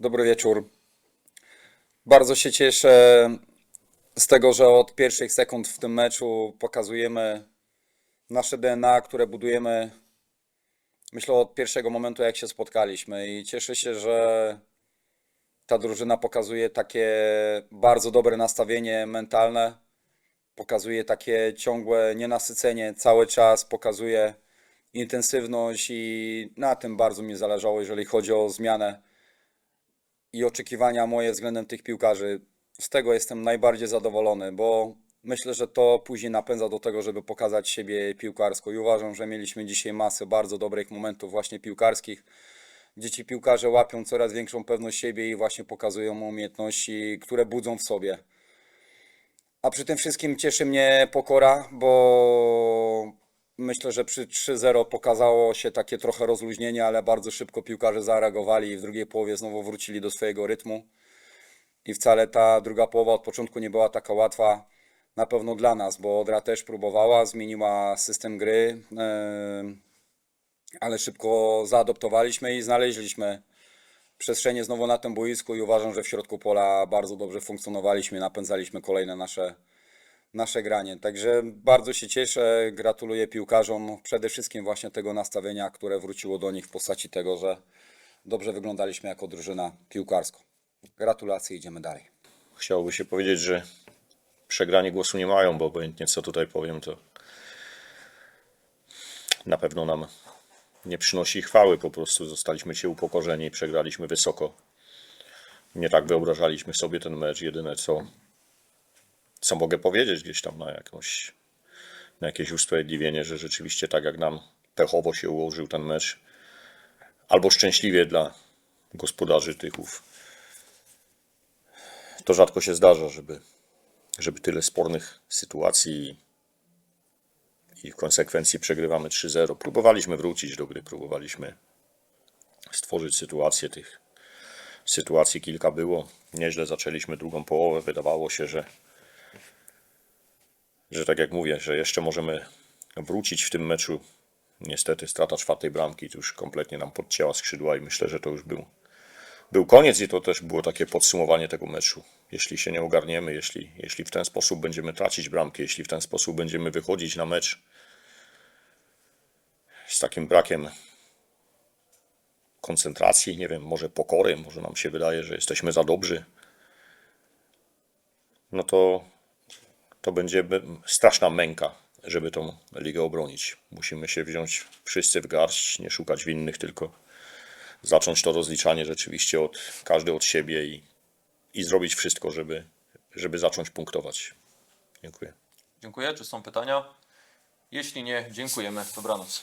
Dobry wieczór. Bardzo się cieszę z tego, że od pierwszych sekund w tym meczu pokazujemy nasze DNA, które budujemy, myślę, od pierwszego momentu, jak się spotkaliśmy. I cieszę się, że ta drużyna pokazuje takie bardzo dobre nastawienie mentalne, pokazuje takie ciągłe nienasycenie cały czas, pokazuje intensywność i na tym bardzo mi zależało, jeżeli chodzi o zmianę i oczekiwania moje względem tych piłkarzy. Z tego jestem najbardziej zadowolony, bo myślę, że to później napędza do tego, żeby pokazać siebie piłkarsko. I uważam, że mieliśmy dzisiaj masę bardzo dobrych momentów właśnie piłkarskich, gdzie ci piłkarze łapią coraz większą pewność siebie i właśnie pokazują umiejętności, które budzą w sobie. A przy tym wszystkim cieszy mnie pokora, bo myślę, że przy 3-0 pokazało się takie trochę rozluźnienie, ale bardzo szybko piłkarze zareagowali i w drugiej połowie znowu wrócili do swojego rytmu. I wcale ta druga połowa od początku nie była taka łatwa, na pewno dla nas, bo Odra też próbowała, zmieniła system gry, em, ale szybko zaadoptowaliśmy i znaleźliśmy przestrzenie znowu na tym boisku i uważam, że w środku pola bardzo dobrze funkcjonowaliśmy, napędzaliśmy kolejne nasze, nasze granie. Także bardzo się cieszę, gratuluję piłkarzom przede wszystkim właśnie tego nastawienia, które wróciło do nich w postaci tego, że dobrze wyglądaliśmy jako drużyna piłkarsko. Gratulacje, idziemy dalej. Chciałoby się powiedzieć, że przegrani głosu nie mają, bo obojętnie co tutaj powiem, to na pewno nam nie przynosi chwały. Po prostu zostaliśmy się upokorzeni i przegraliśmy wysoko. Nie tak wyobrażaliśmy sobie ten mecz. Jedyne co, co mogę powiedzieć gdzieś tam na jakąś, na jakieś usprawiedliwienie, że rzeczywiście tak jak nam pechowo się ułożył ten mecz, albo szczęśliwie dla gospodarzy Tychów, to rzadko się zdarza, żeby, żeby tyle spornych sytuacji i w konsekwencji przegrywamy 3-0. Próbowaliśmy wrócić do gry, próbowaliśmy stworzyć sytuację. Tych sytuacji kilka było. Nieźle zaczęliśmy drugą połowę. Wydawało się, że, że tak jak mówię, że jeszcze możemy wrócić w tym meczu. Niestety strata czwartej bramki to już kompletnie nam podcięła skrzydła i myślę, że to już był był koniec i to też było takie podsumowanie tego meczu. Jeśli się nie ogarniemy, jeśli, jeśli w ten sposób będziemy tracić bramki, jeśli w ten sposób będziemy wychodzić na mecz z takim brakiem koncentracji, nie wiem, może pokory, może nam się wydaje, że jesteśmy za dobrzy, no to, to będzie straszna męka, żeby tą ligę obronić. Musimy się wziąć wszyscy w garść, nie szukać winnych, tylko zacząć to rozliczanie rzeczywiście od każdy od siebie i, i zrobić wszystko, żeby, żeby zacząć punktować. Dziękuję. Dziękuję. Czy są pytania? Jeśli nie, dziękujemy. Dobranoc.